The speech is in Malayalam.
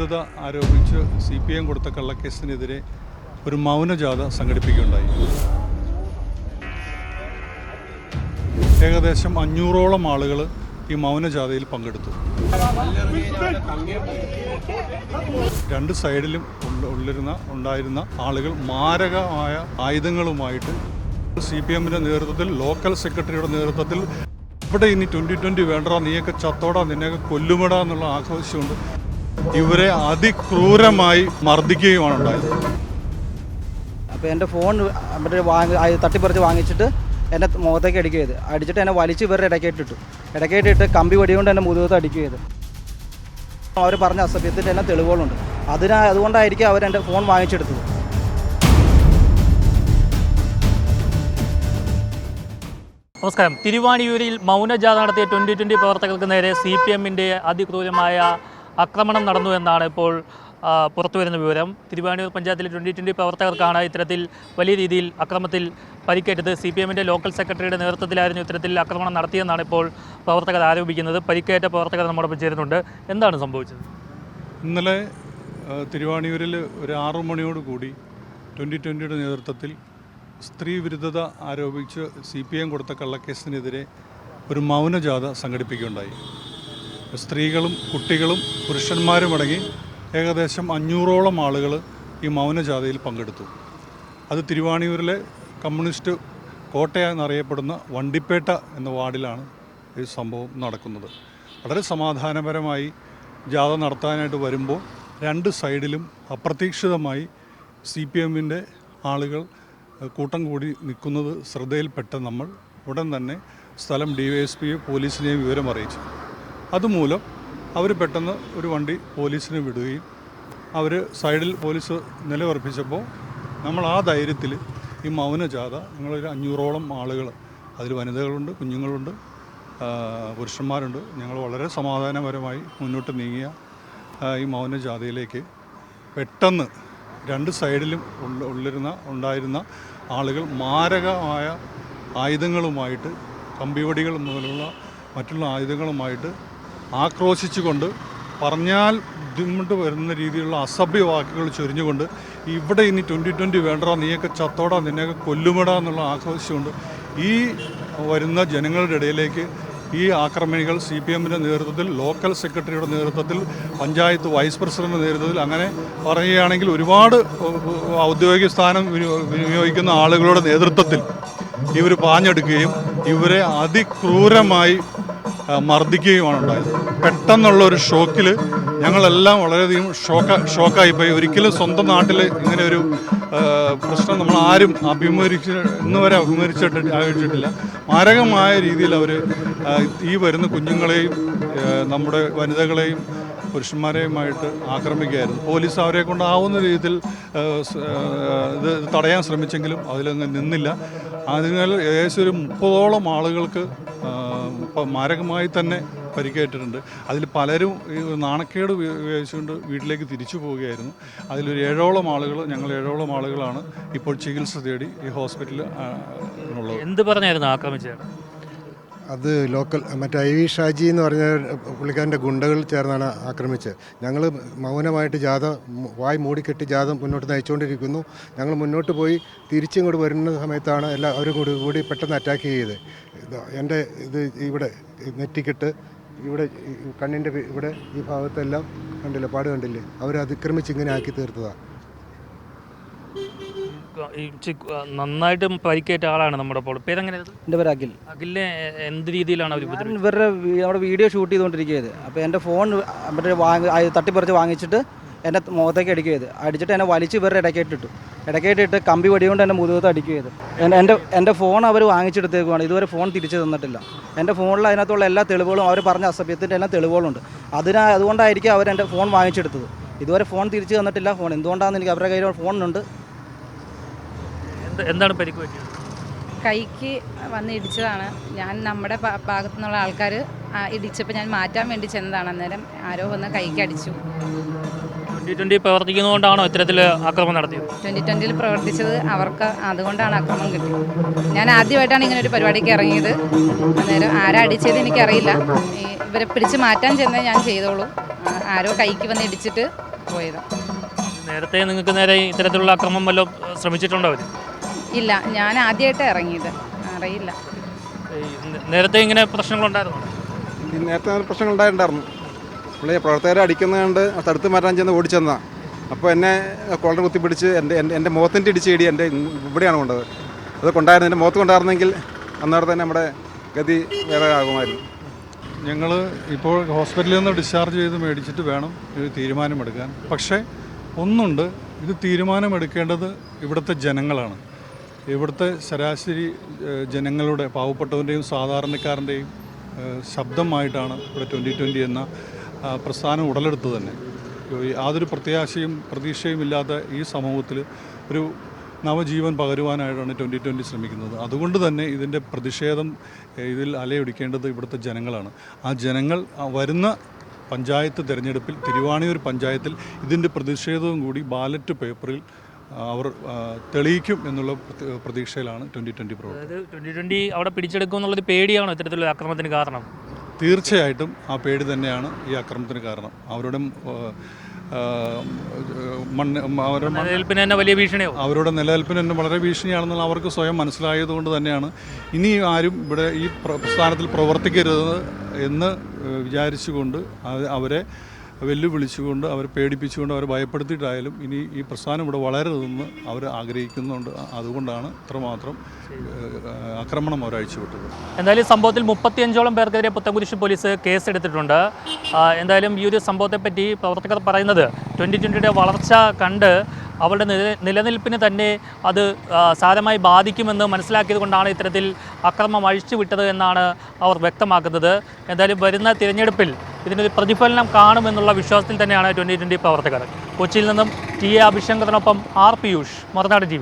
വിരുദ്ധത ആരോപിച്ച് സി പി എം കൊടുത്ത കള്ളക്കേസിനെതിരെ ഒരു മൗനജാഥ സംഘടിപ്പിക്കുകയുണ്ടായി. ഏകദേശം അഞ്ഞൂറോളം ആളുകൾ ഈ മൗനജാഥയിൽ പങ്കെടുത്തു. രണ്ട് സൈഡിലും ഉള്ള- ഉള്ളിരുന്ന ഉണ്ടായിരുന്ന ആളുകൾ മാരകമായ ആയുധങ്ങളുമായിട്ട് സി പി എമ്മിന്റെ നേതൃത്വത്തിൽ ലോക്കൽ സെക്രട്ടറിയുടെ നേതൃത്വത്തിൽ ഇവിടെ ഇനി ട്വന്റി ട്വന്റി വേണ്ടടാ നീയൊക്കെ ചത്തോടാ നിന്നെയൊക്കെ കൊല്ലുമടാ എന്നുള്ള ആഘോഷമുണ്ട്. ഇവരെ അതിക്രൂരമായി മർദ്ദിക്കുകയുമാണ് ഉണ്ടായത്. അപ്പോൾ എന്റെ ഫോൺ മറ്റേ വാങ്ങി തട്ടിപ്പറിച്ച് വാങ്ങിച്ചിട്ട് എന്നെ മുഖത്തേക്ക് അടിക്കുക ചെയ്ത് അടിച്ചിട്ട് എന്നെ വലിച്ച് ഇവരുടെ ഇടയ്ക്കേറ്റിട്ടു ഇടയ്ക്കേറ്റിട്ട് കമ്പി വടികൊണ്ട് എന്നെ മുതുകത്ത് അടിക്കുക ചെയ്ത് അവർ പറഞ്ഞ അസഭ്യത്തിന്റെ എന്നെ തെളിവുകളുണ്ട്. അതിനാ അതുകൊണ്ടായിരിക്കും അവർ എന്റെ ഫോൺ വാങ്ങിച്ചെടുത്തത്. നമസ്കാരം. തിരുവാണിയൂരിൽ മൗനജാഥ നടത്തിയ ട്വന്റി ട്വന്റി പ്രവർത്തകർക്ക് നേരെ സി പി എമ്മിന്റെ അതിക്രൂരമായ ആക്രമണം നടന്നു എന്നാണ് ഇപ്പോൾ പുറത്തു പുറത്തുവരുന്ന വിവരം. തിരുവാനൂർ പഞ്ചായത്തിലെ ട്വന്റി ട്വന്റി പ്രവർത്തകർക്കാണ് ഇത്തരത്തിൽ വലിയ രീതിയിൽ അക്രമത്തിൽ പരിക്കേറ്റത്. സി പി എമ്മിന്റെ ലോക്കൽ സെക്രട്ടറിയുടെ നേതൃത്വത്തിലായിരുന്നു ഇത്തരത്തിൽ ആക്രമണം നടത്തിയെന്നാണ് ഇപ്പോൾ പ്രവർത്തകർ ആരോപിക്കുന്നത്. പരിക്കേറ്റ പ്രവർത്തകർ നമ്മോടൊപ്പം ചേരുന്നുണ്ട്. എന്താണ് സംഭവിച്ചത്? ഇന്നലെ തിരുവാണിയൂരിൽ ഒരു ആറു മണിയോട് കൂടി ട്വന്റി ട്വന്റിയുടെ നേതൃത്വത്തിൽ സ്ത്രീ വിരുദ്ധത ആരോപിച്ച് സി പി എം കൊടുത്ത കള്ളക്കേസിനെതിരെ ഒരു മൗനജാഥ സംഘടിപ്പിക്കുകയുണ്ടായി. സ്ത്രീകളും കുട്ടികളും പുരുഷന്മാരുമടങ്ങി ഏകദേശം അഞ്ഞൂറോളം ആളുകൾ ഈ മൗനജാഥയിൽ പങ്കെടുത്തു. അത് തിരുവാണിയൂരിലെ കമ്മ്യൂണിസ്റ്റ് കോട്ടയ എന്നറിയപ്പെടുന്ന വണ്ടിപ്പേട്ട എന്ന വാർഡിലാണ് ഈ സംഭവം നടക്കുന്നത്. വളരെ സമാധാനപരമായി ജാഥ നടത്താനായിട്ട് വരുമ്പോൾ രണ്ട് സൈഡിലും അപ്രതീക്ഷിതമായി സി പി എമ്മിന്റെ ആളുകൾ കൂട്ടം കൂടി നിൽക്കുന്നത് ശ്രദ്ധയിൽപ്പെട്ട നമ്മൾ ഉടൻ തന്നെ സ്ഥലം ഡി വൈ എസ് പിയെ പോലീസിനെയും വിവരം അറിയിച്ചു അതുമൂലം അവർ പെട്ടെന്ന് ഒരു വണ്ടി പോലീസിന് വിടുകയും അവർ സൈഡിൽ പോലീസ് നിലയുറപ്പിച്ചപ്പോൾ നമ്മൾ ആ ധൈര്യത്തിൽ ഈ മൗനജാഥ ഞങ്ങളൊരു അഞ്ഞൂറോളം ആളുകൾ അതിൽ വനിതകളുണ്ട് കുഞ്ഞുങ്ങളുണ്ട് പുരുഷന്മാരുണ്ട് ഞങ്ങൾ വളരെ സമാധാനപരമായി മുന്നോട്ട് നീങ്ങിയ ഈ മൗനജാഥയിലേക്ക് പെട്ടെന്ന് രണ്ട് സൈഡിലും ഉള്ള- ഉള്ളിരുന്ന ഉണ്ടായിരുന്ന ആളുകൾ മാരകമായ ആയുധങ്ങളുമായിട്ട് കമ്പിവടികൾ മുതലുള്ള മറ്റുള്ള ആയുധങ്ങളുമായിട്ട് ആക്രോശിച്ചുകൊണ്ട് പറഞ്ഞാൽ ബുദ്ധിമുട്ട് വരുന്ന രീതിയിലുള്ള അസഭ്യ വാക്കുകൾ ചൊരിഞ്ഞുകൊണ്ട് ഇവിടെ ഇനി ട്വന്റി ട്വന്റി വേണ്ടടാ നീയൊക്കെ ചത്തോടാ നിന്നെയൊക്കെ കൊല്ലുമടാ എന്നുള്ള ആക്രോശിച്ചുകൊണ്ട് ഈ വരുന്ന ജനങ്ങളുടെ ഇടയിലേക്ക് ഈ ആക്രമണികൾ സി പി എമ്മിന്റെ നേതൃത്വത്തിൽ ലോക്കൽ സെക്രട്ടറിയുടെ നേതൃത്വത്തിൽ പഞ്ചായത്ത് വൈസ് പ്രസിഡന്റിന്റെ നേതൃത്വത്തിൽ അങ്ങനെ പറയുകയാണെങ്കിൽ ഒരുപാട് ഔദ്യോഗിക സ്ഥാനം വിനിയോ- വിനിയോഗിക്കുന്ന ആളുകളുടെ നേതൃത്വത്തിൽ ഇവർ പാഞ്ഞെടുക്കുകയും ഇവരെ അതിക്രൂരമായി മർദ്ദിക്കുകയുമാണ് ഉണ്ടായത് പെട്ടെന്നുള്ള ഒരു ഷോക്കിൽ ഞങ്ങളെല്ലാം വളരെയധികം ഷോക്ക ഷോക്കായി പോയി. ഒരിക്കലും സ്വന്തം നാട്ടിൽ ഇങ്ങനെ ഒരു പ്രശ്നം നമ്മൾ ആരും അഭിമുഖീകരിച്ച് ഇന്ന് വരെ അഭിമുഖീകരിച്ചിട്ട് ആയിട്ടില്ല മാരകമായ രീതിയിൽ അവർ ഈ വരുന്ന കുഞ്ഞുങ്ങളെയും നമ്മുടെ വനിതകളെയും പുരുഷന്മാരെയുമായിട്ട് ആക്രമിക്കുകയായിരുന്നു. പോലീസ് അവരെ കൊണ്ടാവുന്ന രീതിയിൽ ഇത് തടയാൻ ശ്രമിച്ചെങ്കിലും അതിലൊന്നും നിന്നില്ല. അതിനാൽ ഏകദേശം ഒരു മുപ്പതോളം ആളുകൾക്ക് മാരകമായി തന്നെ പരിക്കേറ്റിട്ടുണ്ട്. അതിൽ പലരും ഈ നാണക്കേട് ഉപ- ഉപയോഗിച്ചുകൊണ്ട് വീട്ടിലേക്ക് തിരിച്ചു പോവുകയായിരുന്നു. അതിലൊരു ഏഴോളം ആളുകൾ ഞങ്ങൾ ഏഴോളം ആളുകളാണ് ഇപ്പോൾ ചികിത്സ തേടി ഈ ഹോസ്പിറ്റലിൽ ഉള്ളത്. എന്ത് പറഞ്ഞായിരുന്നു ആക്രമിച്ചത് അത് ലോക്കൽ മറ്റേ ഐ വി ഷാജി എന്ന് പറഞ്ഞ പുള്ളിക്കാരന്റെ ഗുണ്ടകൾ ചേർന്നാണ് ആക്രമിച്ചത്. ഞങ്ങൾ മൗനമായിട്ട് ജാഥ വായ് മൂടിക്കെട്ടി ജാഥ മുന്നോട്ട് നയിച്ചുകൊണ്ടിരിക്കുന്നു. ഞങ്ങൾ മുന്നോട്ട് പോയി തിരിച്ചിങ്ങോട്ട് വരുന്ന സമയത്താണ് എല്ലാ അവരും കൂടി കൂടി പെട്ടെന്ന് അറ്റാക്ക് ചെയ്തത്. എന്റെ ഇത് ഇവിടെ നെറ്റിക്കെട്ട് ഇവിടെ ഈ കണ്ണിന്റെ ഇവിടെ ഈ ഭാഗത്തെല്ലാം കണ്ടില്ല പാട് കണ്ടില്ലേ? അവർ അതിക്രമിച്ച് ഇങ്ങനെ ആക്കി തീർത്തതാണ് നന്നായിട്ട് പരിക്കേറ്റ ആളാണ് നമ്മുടെ അപ്പോൾ എന്റെ പേര് അഖിൽ. അഖിലിനെ എന്ത് രീതിയിലാണ് അവർ ഇവരുടെ അവിടെ വീഡിയോ ഷൂട്ട് ചെയ്തുകൊണ്ടിരിക്കുകയത് അപ്പോൾ എന്റെ ഫോൺ മറ്റേ വാങ്ങി തട്ടിപ്പറിച്ച് വാങ്ങിച്ചിട്ട് എന്നെ മുഖത്തേക്ക് അടിക്കുക ചെയ്ത്. അടിച്ചിട്ട് എന്നെ വലിച്ച് ഇവരുടെ ഇടയ്ക്കേറ്റിട്ടു ഇടയ്ക്കേറ്റിട്ട് കമ്പി വടികൊണ്ട് എന്റെ മുതുകത്ത് അടിക്കുക ചെയ്ത്. എന്റെ എന്റെ ഫോൺ അവർ വാങ്ങിച്ചെടുത്തേക്കുവാണ്. ഇതുവരെ ഫോൺ തിരിച്ചു തന്നിട്ടില്ല. എന്റെ ഫോണിൽ അതിനകത്തുള്ള എല്ലാ തെളിവുകളും അവർ പറഞ്ഞ അസഭ്യത്തിന്റെ എല്ലാ തെളിവുകളുണ്ട്. അതിനാ അതുകൊണ്ടായിരിക്കും അവർ എന്റെ ഫോൺ വാങ്ങിച്ചെടുത്തത്. ഇതുവരെ ഫോൺ തിരിച്ചു തന്നിട്ടില്ല. ഫോൺ എന്തുകൊണ്ടാണെന്ന് എനിക്ക് അവരുടെ കയ്യിൽ ഫോണുണ്ട്. എന്താണ് പരിക്ക് പറ്റിയത്? കൈക്ക് വന്ന് ഇടിച്ചതാണ്. ഞാൻ നമ്മുടെ ഭാഗത്തു നിന്നുള്ള ആൾക്കാർ ഇടിച്ചപ്പോൾ ഞാൻ മാറ്റാൻ വേണ്ടി ചെന്നതാണ്. അന്നേരം ആരോ വന്ന് കൈക്ക് അടിച്ചു. ട്വന്റി ട്വന്റി പ്രവർത്തിക്കുന്നതുകൊണ്ടാണോ ഇത്തരത്തിൽ ആക്രമണം നടത്തിയത്? ട്വന്റി ട്വന്റിയിൽ പ്രവർത്തിച്ചത് അവർക്ക് അതുകൊണ്ടാണ് ആക്രമണം കിട്ടിയത്. ഞാൻ ആദ്യമായിട്ടാണ് ഇങ്ങനെ ഒരു പരിപാടിക്ക് ഇറങ്ങിയത്. അന്നേരം ആരാ അടിച്ചത് എനിക്കറിയില്ല. ഇവരെ പിടിച്ച് മാറ്റാൻ ചെന്നേ ഞാൻ ചെയ്തോളൂ. ആരോ കൈക്ക് വന്ന് ഇടിച്ചിട്ട് പോയത്. നേരത്തെ നിങ്ങൾക്ക് നേരെ ഇത്തരത്തിലുള്ള അക്രമം വല്ലതും ശ്രമിച്ചിട്ടുണ്ടോ അവർ ഇല്ല ഞാൻ ആദ്യമായിട്ട് ഇറങ്ങിയത്. അറിയില്ല. നേരത്തെ ഇങ്ങനെ പ്രശ്നങ്ങളുണ്ടായിരുന്നു? നേരത്തെ പ്രശ്നങ്ങൾ ഉണ്ടായിട്ടുണ്ടായിരുന്നു. പുള്ളി പ്രവർത്തകരെ അടിക്കുന്നത് കണ്ട് തടുത്ത് മാറ്റാൻ ചെന്ന് ഓടിച്ചെന്നാ അപ്പോൾ എന്നെ കോളർ കുത്തിപ്പിടിച്ച് എന്റെ എന്റെ എന്റെ മുഖത്തിന്റെ ഇടിച്ച് ഇടി എന്റെ ഇവിടെയാണ് കൊണ്ടത്. അത് കൊണ്ടായിരുന്നു എന്റെ മുഖത്ത് കൊണ്ടായിരുന്നെങ്കിൽ അന്നേരം തന്നെ നമ്മുടെ ഗതി വേറെ ആകുമായിരുന്നു. ഞങ്ങൾ ഇപ്പോൾ ഹോസ്പിറ്റലിൽ നിന്ന് ഡിസ്ചാർജ് ചെയ്ത് മേടിച്ചിട്ട് വേണം ഒരു തീരുമാനമെടുക്കാൻ. പക്ഷേ ഒന്നുണ്ട്. ഇത് തീരുമാനമെടുക്കേണ്ടത് ഇവിടുത്തെ ജനങ്ങളാണ്. ഇവിടുത്തെ ശരാശരി ജനങ്ങളുടെ പാവപ്പെട്ടവന്റെയും സാധാരണക്കാരന്റെയും ശബ്ദമായിട്ടാണ് ഇവിടെ ട്വന്റി ട്വന്റി എന്ന പ്രസ്ഥാനം ഉടലെടുത്ത് തന്നെ. യാതൊരു പ്രത്യാശയും പ്രതീക്ഷയും ഇല്ലാത്ത ഈ സമൂഹത്തിൽ ഒരു നവജീവൻ പകരുവാനായിട്ടാണ് ട്വന്റി ട്വന്റി ശ്രമിക്കുന്നത്. അതുകൊണ്ട് തന്നെ ഇതിന്റെ പ്രതിഷേധം ഇതിൽ അലയൊടിക്കേണ്ടത് ഇവിടുത്തെ ജനങ്ങളാണ്. ആ ജനങ്ങൾ വരുന്ന പഞ്ചായത്ത് തിരഞ്ഞെടുപ്പിൽ തിരുവാണിയൂർ പഞ്ചായത്തിൽ ഇതിന്റെ പ്രതിഷേധവും കൂടി ബാലറ്റ് പേപ്പറിൽ അവർ തെളിയിക്കും എന്നുള്ള പ്രതി- പ്രതീക്ഷയിലാണ് ട്വന്റി ട്വന്റി പ്രവർത്തനം. ട്വന്റി ട്വന്റി അവിടെ പിടിച്ചെടുക്കും എന്നുള്ളൊരു പേടിയാണോ ഇത്തരത്തിലുള്ള ആക്രമണത്തിന് കാരണം? തീർച്ചയായിട്ടും ആ പേടി തന്നെയാണ് ഈ അക്രമത്തിന് കാരണം. അവരുടെ മണ്ണ് അവരുടെ നിലനിൽപ്പിന് തന്നെ വലിയ ഭീഷണിയാവും. അവരുടെ നിലനിൽപ്പിന് തന്നെ വളരെ ഭീഷണിയാണെന്നുള്ള അവർക്ക് സ്വയം മനസ്സിലായതുകൊണ്ട് തന്നെയാണ്. ഇനി ആരും ഇവിടെ ഈ സ്ഥാനത്തിൽ പ്രസ്ഥാനത്തിൽ പ്രവർത്തിക്കരുത് എന്ന് വിചാരിച്ചുകൊണ്ട് അവരെ വെല്ലുവിളിച്ചുകൊണ്ട് അവരെ പേടിപ്പിച്ചുകൊണ്ട് അവരെ ഭയപ്പെടുത്തിയിട്ടായാലും ഇനി ഈ പ്രസ്ഥാനം ഇവിടെ വളരരുതെന്ന് അവർ ആഗ്രഹിക്കുന്നുണ്ട്. അതുകൊണ്ടാണ് ഇത്രമാത്രം ആക്രമണം അവർ അഴിച്ചുവിട്ടത്. എന്തായാലും സംഭവത്തിൽ മുപ്പത്തിയഞ്ചോളം പേർക്കെതിരെ പുത്തൻകുരിശ് പോലീസ് കേസെടുത്തിട്ടുണ്ട്. എടുത്തിട്ടുണ്ട് എന്തായാലും ഈ ഒരു സംഭവത്തെപ്പറ്റി പ്രവർത്തകർ പറയുന്നത് ട്വന്റി ട്വന്റിയുടെ വളർച്ച കണ്ട് അവരുടെ നില നിലനിൽപ്പിന് തന്നെ അത് സാരമായി ബാധിക്കുമെന്ന് മനസ്സിലാക്കിയത് കൊണ്ടാണ് ഇത്തരത്തിൽ അക്രമം അഴിച്ചുവിട്ടത് എന്നാണ് അവർ വ്യക്തമാക്കുന്നത്. എന്തായാലും വരുന്ന തിരഞ്ഞെടുപ്പിൽ ഇതിനൊരു പ്രതിഫലനം കാണുമെന്നുള്ള വിശ്വാസത്തിൽ തന്നെയാണ് ട്വന്റി ട്വന്റി പ്രവർത്തകർ. കൊച്ചിയിൽ നിന്നും ടി എ അഭിശങ്കറിനൊപ്പം ആർ പിയൂഷ് മറുനാട് ടി